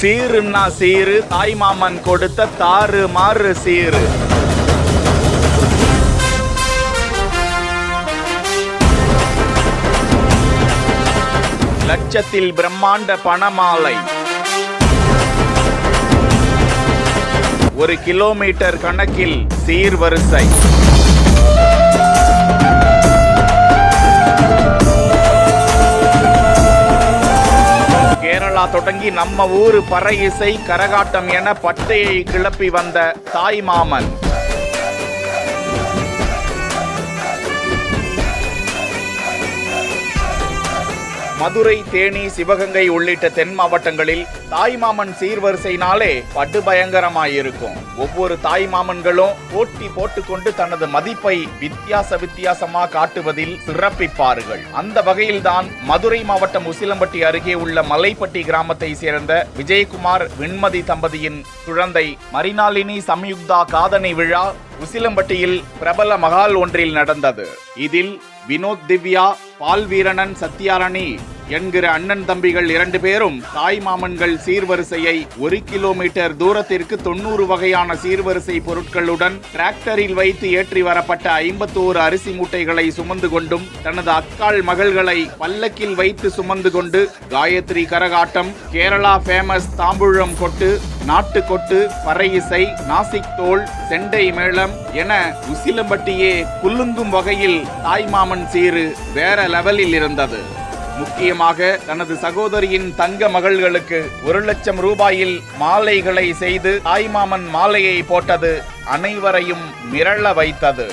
சீருன்னா சீரு தாய்மாமன் கொடுத்த தாறு மாறு சீரு. லட்சத்தில் பிரம்மாண்ட பணமாலை. ஒரு கிலோமீட்டர் கணக்கில் சீர்வரிசை கேரளா தொடங்கி நம்ம ஊரு பற இசை கரகாட்டம் என பட்டையை கிளப்பி வந்த தாய் மாமன். மதுரை தேனி சிவகங்கை உள்ளிட்ட தென் மாவட்டங்களில் தாய்மாமன் சீர்வரிசைனாலே படு பயங்கரமாயிருக்கும். ஒவ்வொரு தாய்மாமன்களும் போட்டி போட்டுக்கொண்டு தனது மதிப்பை வித்தியாச வித்தியாசமா காட்டுவதில் சிறப்பிப்பார்கள். அந்த வகையில்தான் மதுரை மாவட்டம் உசிலம்பட்டி அருகே உள்ள மலைப்பட்டி கிராமத்தை சேர்ந்த விஜயகுமார் விண்மதி தம்பதியின் குழந்தை மரினாலினி சம்யுக்தா காதணி விழா உசிலம்பட்டியில் பிரபல மகால் ஒன்றில் நடந்தது. இதில் வினோத் திவ்யா பால்வீரணன் சத்யாரணி என்கிற அண்ணன் தம்பிகள் இரண்டு பேரும் தாய் மாமன்கள் சீர்வரிசையை ஒரு கிலோமீட்டர் தூரத்திற்கு தொண்ணூறு வகையான சீர்வரிசை பொருட்களுடன் டிராக்டரில் வைத்து ஏற்றி வரப்பட்ட ஐம்பத்தோரு அரிசி மூட்டைகளை சுமந்து கொண்டும் தனது அக்காள் மகள்களை பல்லக்கில் வைத்து சுமந்து கொண்டு காயத்ரி கரகாட்டம் கேரளா ஃபேமஸ் தாம்பூழம் கொட்டு நாட்டு கொட்டு பறை இசை நாசிக் தோல் செண்டை மேளம் என உசிலம்பட்டியே குலுங்கும் வகையில் தாய்மாமன் சீரு வேற லெவலில் இருந்தது. முக்கியமாக தனது சகோதரியின் தங்க மகள்களுக்கு ஒரு லட்சம் ரூபாயில் மாலைகளை செய்து தாய்மாமன் மாலையை போட்டது அனைவரையும் மிரள வைத்தது.